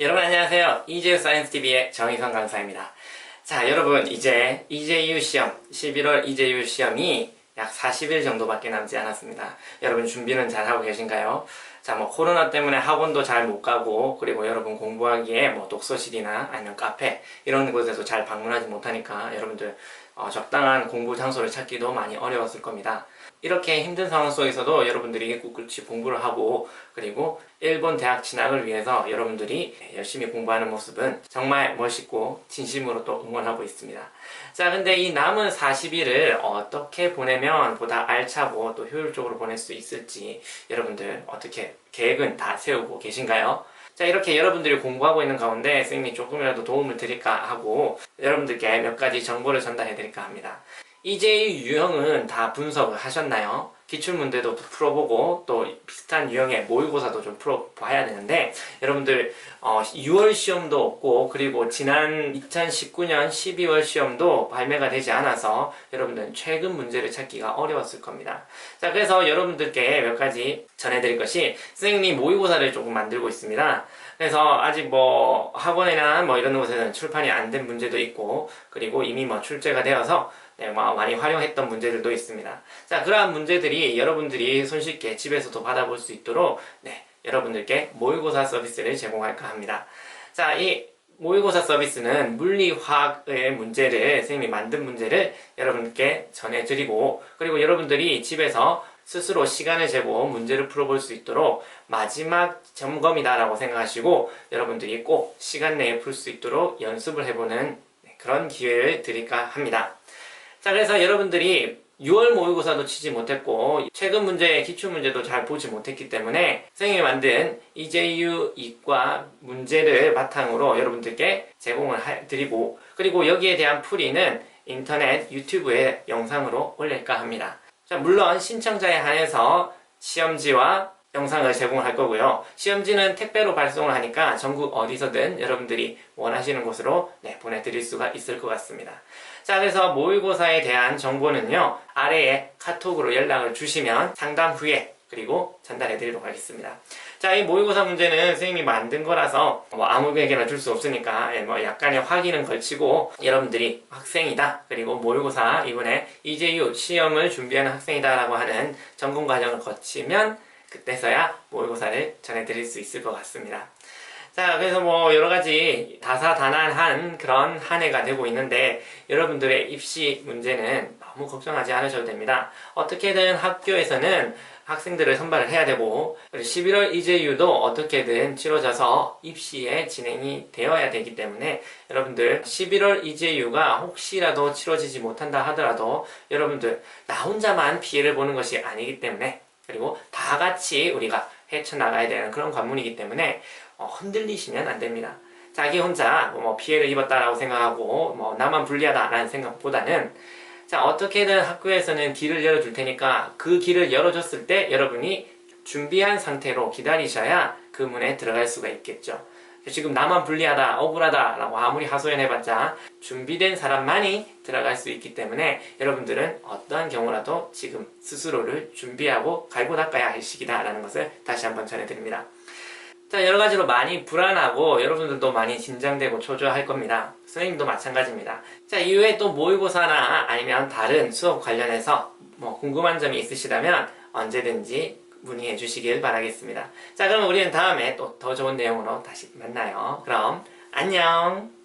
여러분 안녕하세요. 이재우 사이언스TV의 정희성 강사입니다. 자, 여러분 이제 이재유 시험, 11월 이재유 시험이 약 40일 정도밖에 남지 않았습니다. 여러분 준비는 잘 하고 계신가요? 자, 뭐 코로나 때문에 학원도 잘 못 가고 그리고 여러분 공부하기에 뭐 독서실이나 아니면 카페 이런 곳에도 잘 방문하지 못하니까 여러분들 어, 적당한 공부 장소를 찾기도 많이 어려웠을 겁니다. 이렇게 힘든 상황 속에서도 여러분들이 꿋꿋이 공부를 하고 그리고 일본 대학 진학을 위해서 여러분들이 열심히 공부하는 모습은 정말 멋있고 진심으로 또 응원하고 있습니다. 자, 근데 이 남은 40일을 어떻게 보내면 보다 알차고 또 효율적으로 보낼 수 있을지 여러분들 어떻게 계획은 다 세우고 계신가요? 자, 이렇게 여러분들이 공부하고 있는 가운데 선생님이 조금이라도 도움을 드릴까 하고 여러분들께 몇 가지 정보를 전달해 드릴까 합니다. 이제의 유형은 다 분석을 하셨나요? 기출문제도 풀어보고 또 비슷한 유형의 모의고사도 좀 풀어봐야 되는데 여러분들 어, 6월 시험도 없고 그리고 지난 2019년 12월 시험도 발매가 되지 않아서 여러분들은 최근 문제를 찾기가 어려웠을 겁니다. 자 그래서 여러분들께 몇 가지 전해드릴 것이 선생님이 모의고사를 조금 만들고 있습니다. 그래서 아직 뭐 학원이나 뭐 이런 곳에는 출판이 안 된 문제도 있고 그리고 이미 뭐 출제가 되어서 네, 뭐 많이 활용했던 문제들도 있습니다. 자, 그러한 문제들이 여러분들이 손쉽게 집에서도 받아볼 수 있도록 네, 여러분들께 모의고사 서비스를 제공할까 합니다. 자, 이 모의고사 서비스는 물리화학의 문제를 선생님이 만든 문제를 여러분께 전해드리고 그리고 여러분들이 집에서 스스로 시간을 재고 문제를 풀어볼 수 있도록 마지막 점검이다 라고 생각하시고 여러분들이 꼭 시간 내에 풀 수 있도록 연습을 해보는 그런 기회를 드릴까 합니다. 자, 그래서 여러분들이 6월 모의고사도 치지 못했고 최근 문제의 기출 문제도 잘 보지 못했기 때문에 선생님이 만든 이재유 이과 문제를 바탕으로 여러분들께 제공을 하- 드리고 그리고 여기에 대한 풀이는 인터넷 유튜브에 영상으로 올릴까 합니다. 자, 물론 신청자에 한해서 시험지와 영상을 제공을 할 거고요. 시험지는 택배로 발송을 하니까 전국 어디서든 여러분들이 원하시는 곳으로 네, 보내드릴 수가 있을 것 같습니다. 자, 그래서 모의고사에 대한 정보는요, 아래에 카톡으로 연락을 주시면 상담 후에 그리고 전달해 드리도록 하겠습니다. 자, 이 모의고사 문제는 선생님이 만든 거라서 뭐 아무에게나 줄 수 없으니까 예, 뭐 약간의 확인은 걸치고 여러분들이 학생이다. 그리고 모의고사 이번에 이제유 시험을 준비하는 학생이다라고 하는 전공 과정을 거치면 그때서야 모의고사를 전해드릴 수 있을 것 같습니다. 자, 그래서 뭐 여러 가지 다사다난한 그런 한 해가 되고 있는데 여러분들의 입시 문제는 너무 걱정하지 않으셔도 됩니다. 어떻게든 학교에서는 학생들을 선발을 해야 되고 11월 이재유도 어떻게든 치러져서 입시에 진행이 되어야 되기 때문에 여러분들 11월 이재유가 혹시라도 치러지지 못한다 하더라도 여러분들 나 혼자만 피해를 보는 것이 아니기 때문에 그리고 다 같이 우리가 헤쳐나가야 되는 그런 관문이기 때문에 어, 흔들리시면 안 됩니다. 자기 혼자 뭐 피해를 입었다라고 생각하고 뭐 나만 불리하다라는 생각보다는 자 어떻게든 학교에서는 길을 열어줄 테니까 그 길을 열어줬을 때 여러분이 준비한 상태로 기다리셔야 그 문에 들어갈 수가 있겠죠. 지금 나만 불리하다, 억울하다라고 아무리 하소연해봤자 준비된 사람만이 들어갈 수 있기 때문에 여러분들은 어떠한 경우라도 지금 스스로를 준비하고 갈고 닦아야 할 시기다라는 것을 다시 한번 전해드립니다. 자, 여러 가지로 많이 불안하고 여러분들도 많이 긴장되고 초조할 겁니다. 선생님도 마찬가지입니다. 자, 이후에 또 모의고사나 아니면 다른 수업 관련해서 뭐 궁금한 점이 있으시다면 언제든지 문의해 주시길 바라겠습니다. 자, 그럼 우리는 다음에 또 더 좋은 내용으로 다시 만나요. 그럼 안녕!